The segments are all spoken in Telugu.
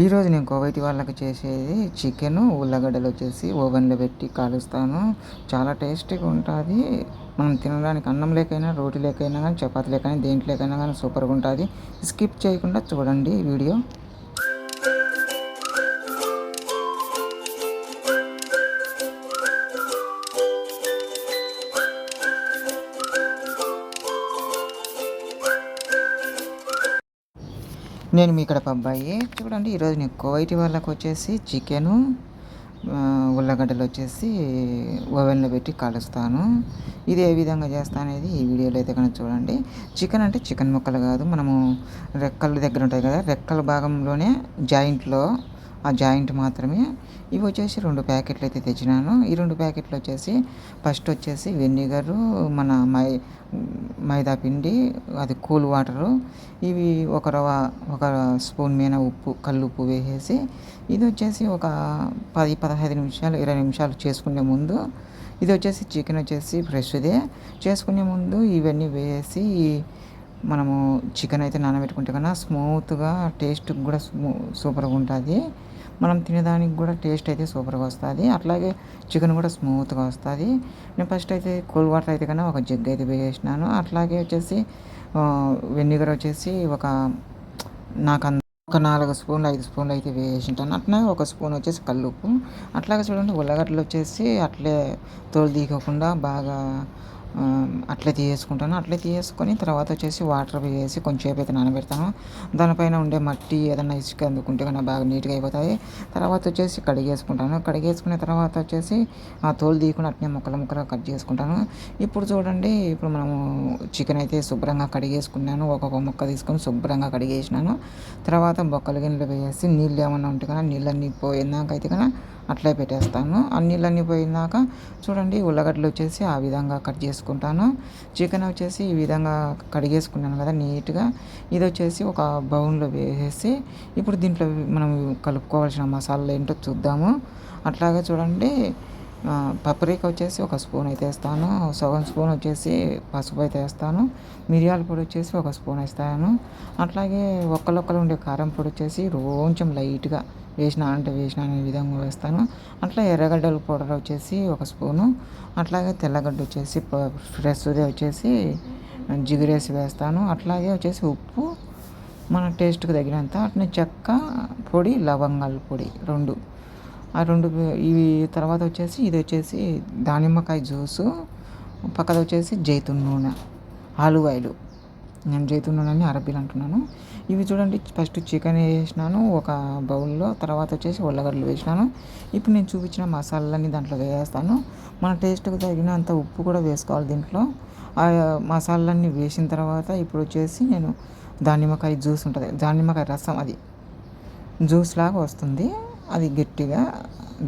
ఈరోజు నేను కోవైటి వాళ్ళకి చేసేది చికెన్ ఉల్లగడ్డలు వచ్చేసి ఓవెన్లో పెట్టి కాలుస్తాను. చాలా టేస్టీగా ఉంటుంది. మనం తినడానికి అన్నం లేకైనా రోటీ లేకైనా కానీ చపాతీ లేకైనా దేంట్లోకైనా కానీ సూపర్గా ఉంటుంది. స్కిప్ చేయకుండా చూడండి వీడియో. నేను మీ ఇక్కడ అబ్బాయి. చూడండి ఈరోజు నేను కోవైటి వాళ్ళకి వచ్చేసి చికెను ఉల్లగడ్డలు వచ్చేసి ఓవెన్లో పెట్టి కాలుస్తాను. ఇది ఏ విధంగా చేస్తా అనేది ఈ వీడియోలో అయితే కనుక చూడండి. చికెన్ అంటే చికెన్ ముక్కలు కాదు. మనము రెక్కల దగ్గర ఉంటాయి కదా రెక్కల భాగంలోనే జాయింట్లో ఆ జాయింట్ మాత్రమే. ఇవి వచ్చేసి రెండు ప్యాకెట్లు అయితే తెచ్చినాను. ఈ రెండు ప్యాకెట్లు వచ్చేసి ఫస్ట్ వచ్చేసి వెనిగరు మన మై మైదా పిండి అది కూల్ వాటరు. ఇవి ఒక రవ ఒక స్పూన్ మీద ఉప్పు కళ్ళు ఉప్పు వేసేసి ఇది వచ్చేసి ఒక పది పదహైదు నిమిషాలు ఇరవై నిమిషాలు చేసుకునే ముందు ఇది వచ్చేసి చికెన్ వచ్చేసి ఫ్రెష్దే. చేసుకునే ముందు ఇవన్నీ వేసి మనము చికెన్ అయితే నానబెట్టుకుంటే కన్నా స్మూత్గా టేస్ట్ కూడా సూపర్గా ఉంటుంది. మనం తినేదానికి కూడా టేస్ట్ అయితే సూపర్గా వస్తుంది. అట్లాగే చికెన్ కూడా స్మూత్గా వస్తుంది. నేను ఫస్ట్ అయితే కూల్ వాటర్ అయితే కన్నా ఒక జగ్ అయితే వేసినాను అట్లాగే వచ్చేసి వెనిగర్ వచ్చేసి ఒక నాకు ఒక నాలుగు స్పూన్లు ఐదు స్పూన్లు అయితే వేసింటాను. అట్లా ఒక స్పూన్ వచ్చేసి కల్లుప్పు. అట్లాగే చూడండి ఉల్లగడ్డలు వచ్చేసి అట్లే తోలు తీయకుండా బాగా అట్లే తీసేసుకుంటాను అట్లా తీసేసుకొని తర్వాత వచ్చేసి వాటర్ వేసి కొంచెంసేపు అయితే నానబెడతాను. దానిపైన ఉండే మట్టి ఏదైనా ఇసుక అందుకుంటే కన్నా బాగా నీట్గా అయిపోతాయి. తర్వాత వచ్చేసి కడిగేసుకుంటాను. కడిగేసుకున్న తర్వాత వచ్చేసి ఆ తోలు తీయకుండా అట్నే ముక్కలు ముక్కలు కట్ చేసుకుంటాను. ఇప్పుడు చూడండి ఇప్పుడు మనము చికెన్ అయితే శుభ్రంగా కడిగేసుకున్నాను. ఒక్కొక్క ముక్క తీసుకొని శుభ్రంగా కడిగేసినాను. తర్వాత బొక్కలు గిన్నెలు వేసి నీళ్ళు ఏమన్నా ఉంటే కానీ నీళ్ళన్నీ పోయినాక అయితే కానీ అట్లే పెట్టేస్తాను. ఆ నీళ్ళన్నీ పోయినాక చూడండి ఉల్లగడ్డలు వచ్చేసి ఆ విధంగా కట్ చేసుకుంటాను చికెన్ వచ్చేసి ఈ విధంగా కడిగేసుకున్నాను కదా నీట్గా. ఇది వచ్చేసి ఒక బౌన్లో వేసేసి ఇప్పుడు దీంట్లో మనం కలుపుకోవాల్సిన మసాలాలు ఏంటో చూద్దాము. అట్లాగే చూడండి పప్రిక వచ్చేసి ఒక స్పూన్ అయితే వేస్తాను సగం స్పూన్ వచ్చేసి పసుపు అయితే వేస్తాను మిరియాల పొడి వచ్చేసి ఒక స్పూన్ వేస్తాను. అట్లాగే ఒక్కలొక్కలు ఉండే కారం పొడి వచ్చేసి కొంచెం లైట్గా వేసిన అంటే వేసిన అనే విధంగా వేస్తాను. అట్లా ఎర్రగడ్డల పౌడర్ వచ్చేసి ఒక స్పూను అట్లాగే తెల్లగడ్డ వచ్చేసి ఫ్రెష్ది వచ్చేసి జిగురేసి వేస్తాను. అట్లాగే వచ్చేసి ఉప్పు మన టేస్ట్కి తగినంత అట్నే చెక్క పొడి లవంగాల పొడి రెండు ఆ రెండు ఇవి తర్వాత వచ్చేసి ఇది వచ్చేసి దానిమ్మకాయ జ్యూసు పక్కన వచ్చేసి జైతున్ నూనె ఆలువాయిలు నేను జైతున్ నూనె అరబీలు అంటున్నాను. ఇవి చూడండి ఫస్ట్ చికెన్ వేసినాను ఒక బౌల్లో తర్వాత వచ్చేసి ఉల్లగడ్డలు వేసినాను. ఇప్పుడు నేను చూపించిన మసాలాలన్నీ దాంట్లో వేస్తాను మన టేస్ట్కి తగినంత ఉప్పు కూడా వేసుకోవాలి దీంట్లో. ఆ మసాలాలన్నీ వేసిన తర్వాత ఇప్పుడు వచ్చేసి నేను దానిమ్మకాయ జ్యూస్ ఉంటుంది దానిమ్మకాయ రసం అది. జ్యూస్ లాగా వస్తుంది. అది గట్టిగా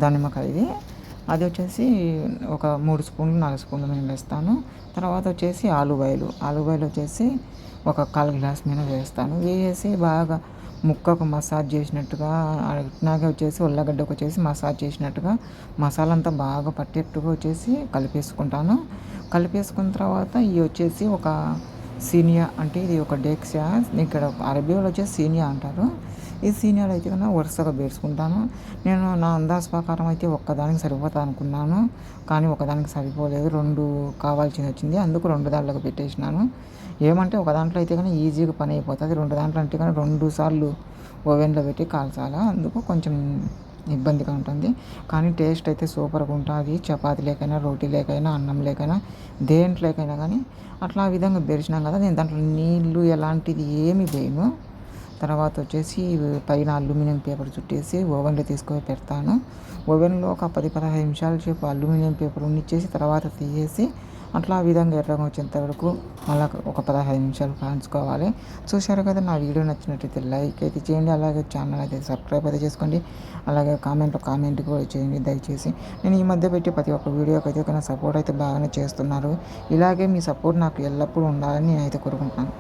దానిమ్మకాయది అది వచ్చేసి ఒక మూడు స్పూన్లు నాలుగు స్పూన్లు నేను వేస్తాను. తర్వాత వచ్చేసి ఆలుబాయలు ఆలుబాయలు వచ్చేసి ఒక కాలు గ్లాస్ మీద వేస్తాను. వేసి బాగా ముక్కకు మసాజ్ చేసినట్టుగా అట్లాగే వచ్చేసి ఉల్లగడ్డకు వచ్చేసి మసాజ్ చేసినట్టుగా మసాలా అంతా బాగా పట్టేట్టుగా వచ్చేసి కలిపేసుకుంటాను. కలిపేసుకున్న తర్వాత ఇవి వచ్చేసి ఒక సీనియా అంటే ఇది ఒక డెక్సా. ఇక్కడ అరబీలో వచ్చేసి సీనియా అంటారు. ఈ సీనియర్ అయితే కన్నా వరుసగా పేర్చుకుంటాను. నేను నా అందాజ ప్రకారం అయితే ఒక్కదానికి సరిపోతా అనుకున్నాను. కానీ ఒకదానికి సరిపోలేదు. రెండు కావాల్సింది వచ్చింది. అందుకు రెండు దాంట్లోకి పెట్టేసినాను. ఏమంటే ఒక దాంట్లో అయితే కానీ ఈజీగా పని అయిపోతుంది. రెండు దాంట్లో అంటే కానీ రెండు సార్లు ఓవెన్లో పెట్టి కాల్చాలా? అందుకు కొంచెం ఇబ్బందిగా ఉంటుంది. కానీ టేస్ట్ అయితే సూపర్గా ఉంటుంది. చపాతి లేకైనా రోటీ లేకైనా అన్నం లేకైనా దేంట్లోకైనా కానీ అట్లా ఆ విధంగా బెరిచినాం కదా. నేను దాంట్లో నీళ్ళు ఎలాంటిది ఏమి వేయను. తర్వాత వచ్చేసి పైన అల్యూమినియం పేపర్ చుట్టేసి ఓవెన్లో తీసుకొని పెడతాను. ఓవెన్లో ఒక పది పదహైదు నిమిషాల సేపు అల్యూమినియం పేపర్ ఉన్నిచ్చేసి తర్వాత తీసేసి అట్లా ఆ విధంగా ఎర్రగా వచ్చేంత వరకు మళ్ళీ ఒక పదహైదు నిమిషాలు కాంచుకోవాలి. చూశారు కదా నా వీడియో నచ్చినట్టయితే లైక్ అయితే చేయండి. అలాగే ఛానల్ అయితే సబ్స్క్రైబ్ అయితే చేసుకోండి. అలాగే కామెంట్లో కామెంట్ కూడా చేయండి దయచేసి. నేను ఈ మధ్య పెట్టి ప్రతి ఒక్క వీడియోకి అయితే సపోర్ట్ అయితే బాగానే చేస్తున్నారు. ఇలాగే మీ సపోర్ట్ నాకు ఎల్లప్పుడూ ఉండాలని నేను అయితే కోరుకుంటున్నాను.